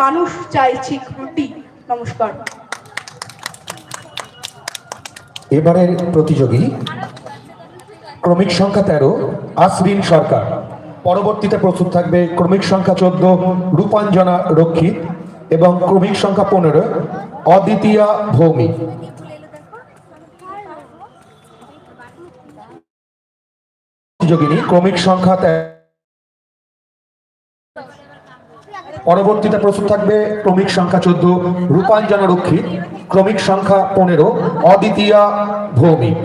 মানুষ চাইছি ত্রুটি নমস্কার। এবারের প্রতিযোগী, ক্রমিক সংখ্যা তেরো, আসরিন সরকার। পরবর্তীতে প্রস্তুত থাকবে ক্রমিক সংখ্যা চোদ্দ, রূপাঞ্জনা রক্ষিত এবং ক্রমিক সংখ্যা পনেরো, অদ্বিতীয়া ভৌমিক প্রতিযোগিনী, ক্রমিক সংখ্যা পরবর্তীতে প্রস্তুত থাকবে ক্রমিক সংখ্যা চোদ্দ রূপাঞ্জনা রক্ষিত ক্রমিক সংখ্যা পনেরো, অদ্বিতীয়া ভৌমিক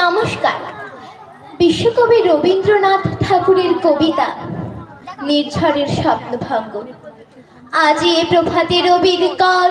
নমস্কার। বিশ্বকবি রবীন্দ্রনাথ ঠাকুরের কবিতা, নির্ঝরের স্বপ্নভঙ্গ। আজ এ প্রভাতে রবির কর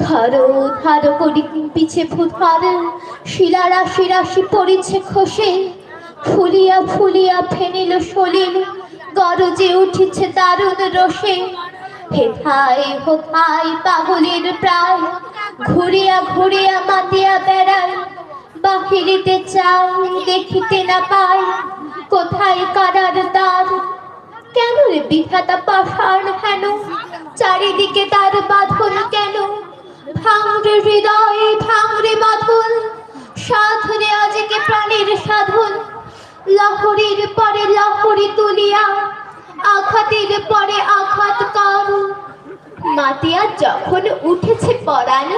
ধরো, ধারো করি পিছে ভূধার শিলা রাশি রাশি পড়েছে খসে, ফুলিয়া ফুলিয়া ফেনিল সলিল, গরজে উঠেছে দারুণ রসে। হেথায় হোথায় পাগলের প্রায়, ঘুরিয়া ঘুরিয়া মাতিয়া বেড়ায়, বাহিরিতে চাই, দেখিতে না পাই, কোথায় কারার দ্বার? কেন রে বিধাতা পাষাণ হেন? চারিদিকে তার বাঁধন কেন? ভাঙরে হৃদয়ে ভাঙরে বাঁধন। সাধনে আজকে প্রাণের সাধন। পরে তুলিয়া, আঘাতের পরে আঘাত যখন উঠেছে পরাণ,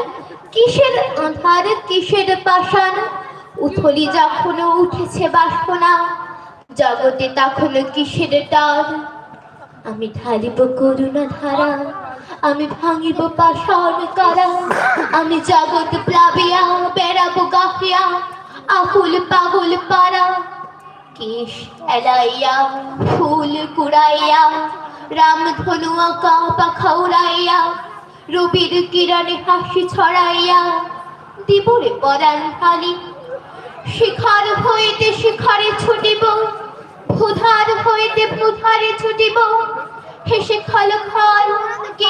কিসের আধার, কিসের উথলি যখন উঠেছে বাসনা, জগতে তখন কিসের টান? আমি ঢালিব করুণা ধারা আমি ভাঙিব পাষাণ কারা। আমি জগৎ প্লাবিয়া, বেড়াবো গাহিয়া আকুল পাগল পারা কেশ এলাইয়া, ফুল কুড়াইয়া রামধনু আঁকা, পাখা উড়াইয়া, রবির কিরণে হাসি ছড়াইয়া, দিবরে পরাণ খালি শিখার হইতে শিখারে ছুটিব, ভুধার হইতে ভুধারে ছুটিব, হেসে খল খল কে কাল কাল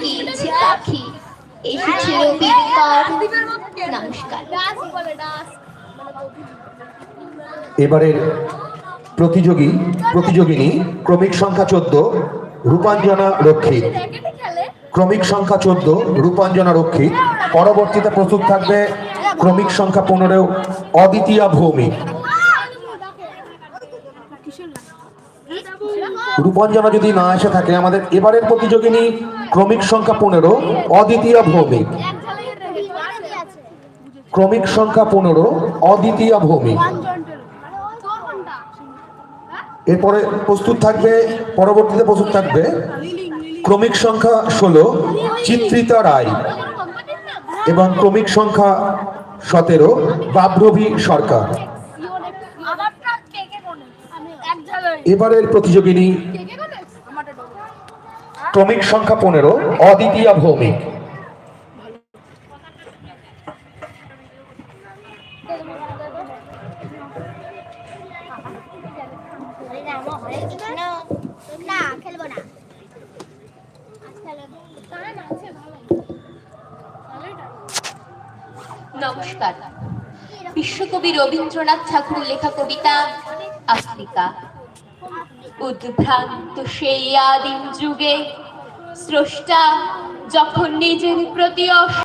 গিয়েছে পাখি? নমস্কার। এবারের প্রতিযোগী, প্রতিযোগিনী, ক্রমিক সংখ্যা চোদ্দ, রূপাঞ্জনা রক্ষিত। ক্রমিক সংখ্যা চোদ্দ, রূপাঞ্জনা রক্ষিত। পরবর্তীতে প্রস্তুত থাকবে ক্রমিক সংখ্যা পনেরো, অদ্বিতীয়া ভৌমিক। রূপাঞ্জনা যদি না এসে থাকে, আমাদের এবারের প্রতিযোগিনী ক্রমিক সংখ্যা পনেরো, অদ্বিতীয় ভৌমিক। ক্রমিক সংখ্যা পনেরো, অদ্বিতীয় ভৌমিক। এরপরে প্রস্তুত থাকবে, পরবর্তীতে প্রস্তুত থাকবে ক্রমিক সংখ্যা ষোলো, চিত্রিতা রায় এবং ক্রমিক সংখ্যা সতেরো বাভ্রবী সরকার। এবারের প্রতিযোগিনী ক্রমিক সংখ্যা পনেরো অদ্বিতীয়া ভৌমিক। নমস্কার। বিশ্বকবি রবীন্দ্রনাথ ঠাকুর লেখা কবিতা আফ্রিকা। উদ্ভ্রান্ত সেই আদিম যুগে স্রষ্টা যখন নিজের প্রতি